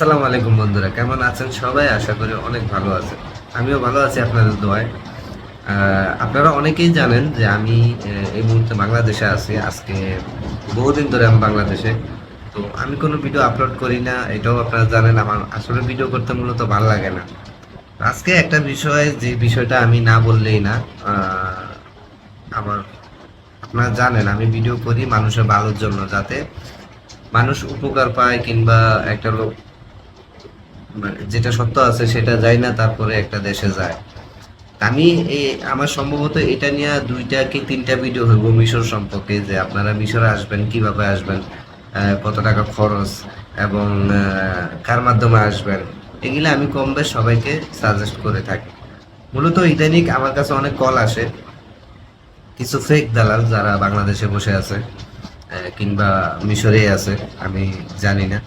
আসসালামু আলাইকুম বন্ধুরা, কেমন আছেন সবাই? আশা করি অনেক ভালো আছেন। আমিও ভালো আছি আপনাদের দোয়ায়। আপনারা অনেকেই জানেন যে আমি এই মুহূর্তে বাংলাদেশে আছি। আজকে বহুদিন ধরে আমি বাংলাদেশে। তো আমি কোনো ভিডিও আপলোড করি না, এটাও আপনারা জানেন। আমার আসলে ভিডিও করতে মূলত ভালো লাগে না। আজকে একটা বিষয়, যে বিষয়টা আমি না বললেই না আমার আপনারা জানেন, আমি ভিডিও করি মানুষের ভালোর জন্য, যাতে মানুষ উপকার পায় কিংবা একটা লোক যেটা সত্য আছে সেটা যায় না, তারপরে একটা দেশে যায়। আমি এই, আমার সম্ভবত এটা নিয়ে দুইটা কি তিনটা ভিডিও হইব মিশর সম্পর্কে, যে আপনারা মিশরে আসবেন, কীভাবে আসবেন কত টাকা খরচ এবং কার মাধ্যমে আসবেন, এগুলো আমি কম বেশ সবাইকে সাজেস্ট করে থাকি। মূলত ইদানিক আমার কাছে অনেক কল আসে, কিছু ফেক দালাল যারা বাংলাদেশে বসে আছে কিংবা মিশরেই আছে, আমি জানি না।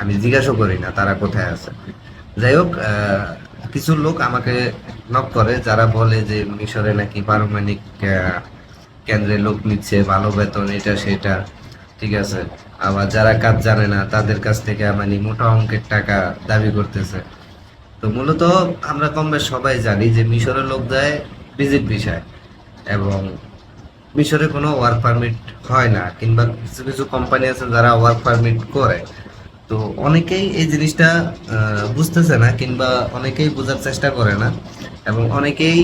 আমি জিজ্ঞাসা করি না তারা কোথায় আছে। যাই হোক কিছু লোক আমাকে নক করে, যারা বলে যে মিশরে নাকি পারমাণিক কেন্দ্রে লোক নিচ্ছে, ভালো বেতন, এটা, সেটা, ঠিক আছে। আবার যারা কাজ জানে না, তাদের কাছ থেকে মানে মোটা অঙ্কের টাকা দাবি করতেছে। তো মূলত আমরা কম সবাই জানি যে মিশরের লোক যায় ভিজিট বিষয় এবং মিশরে কোনো ওয়ার্ক পারমিট হয় না, কিংবা কিছু কিছু কোম্পানি আছে যারা ওয়ার্ক পারমিট করে। তো অনেকেই এই জিনিসটা বুঝতেছে না কিংবা অনেকেই বোঝার চেষ্টা করে না এবং অনেকেই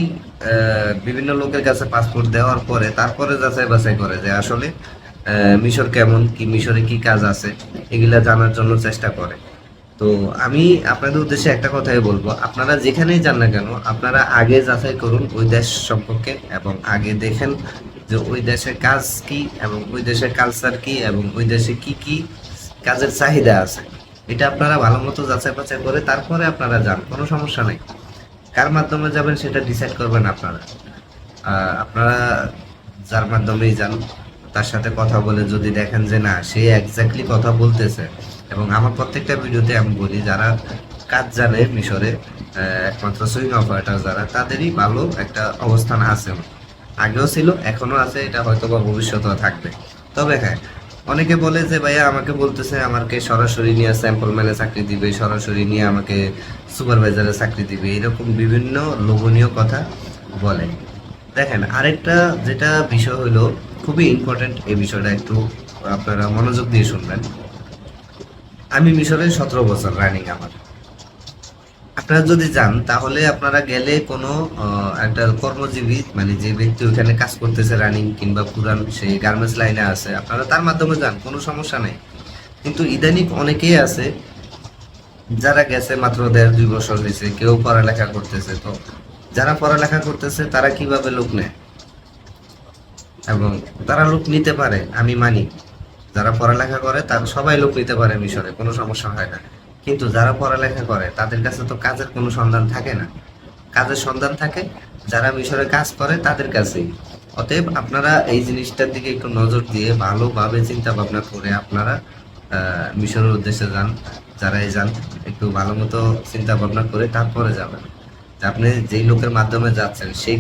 বিভিন্ন লোকের কাছে পাসপোর্ট দেওয়ার পরে তারপরে যাচাই বাছাই করে যে আসলে মিশর কেমন, কি মিশরে কি কাজ আছে, এগুলা জানার জন্য চেষ্টা করে। তো আমি আপনাদের উদ্দেশ্যে একটা কথাই বলব, আপনারা যেখানেই যান না কেন, আপনারা আগে যাচাই করুন ওই দেশ সম্পর্কে এবং আগে দেখেন যে ওই দেশের কাজ কি এবং ওই দেশের কালচার কি এবং ওই দেশে কি কি কাজের চাহিদা আছে। এটা আপনারা ভালো মতো যাচাই বাছাই করে তারপরে আপনারা যান, কোনো সমস্যা নেই। কার মাধ্যমে যাবেন সেটা ডিসাইড করবেন আপনারা। আপনারা যার মাধ্যমেই যান, তার সাথে কথা বলে যদি দেখেন যে না, সে এক্স্যাক্টলি কথা বলতেছে। এবং আমার প্রত্যেকটা ভিডিওতে আমি বলি, যারা কাজ জানে মিশরে একমাত্র সুইং অপারেটর যারা, তাদেরই ভালো একটা অবস্থান আছে। আগেও ছিল, এখনও আছে, এটা হয়তো বা ভবিষ্যতেও থাকবে। তবে হ্যাঁ অনেকে বলে যে, ভাইয়া, আমাকে বলতেছে আমাকে সরাসরি নিয়ে স্যাম্পল ম্যানে চাকরি দিবে, সরাসরি নিয়ে আমাকে সুপারভাইজারে চাকরি দিবে। এরকম বিভিন্ন লোভনীয় কথা বলে। দেখেন, আরেকটা যেটা বিষয় হলো, খুবই ইম্পর্টেন্ট এই বিষয়টা একটু আপনারা মনোযোগ দিয়ে শুনবেন। আমি মিশরে সতেরো বছর রানিং আমার। আপনারা যদি যান, তাহলে আপনারা গেলে কোনো একটা কর্মজীবী মানে যে ব্যক্তি ওখানে কাজ করতেছে রানিং কিংবা পুরান সেই গার্মেন্টস লাইনে আছে, আপনারা তার মাধ্যমে যান, কোনো সমস্যা নেই। কিন্তু ইদানিক অনেকেই আছে, যারা গেছে মাত্র দেড় দুই বছর হয়েছে, কেউ পড়ালেখা করতেছে। তো যারা পড়ালেখা করতেছে, তারা কীভাবে লোক নেয়? এবং তারা লোক নিতে পারে, আমি মানি। যারা পড়ালেখা করে, তার সবাই লোক নিতে পারে মিশরে, কোনো সমস্যা হয় না। কিন্তু যারা পড়ালেখা করে, তাদের কাছে তো কাজের কোনো সন্ধান থাকে না। কাজের সন্ধান থাকে, যারা মিশরে কাজ করে, তাদের কাছেই। অতএব আপনারা এই জিনিসটার দিকে একটু নজর দিয়ে ভালোভাবে চিন্তা ভাবনা করে আপনারা মিশরের উদ্দেশ্যে যান, যারাই যান, একটু ভালো মতো চিন্তা ভাবনা করে তারপরে যাবেন। আপনি যেই লোকের মাধ্যমে যাচ্ছেন, সেই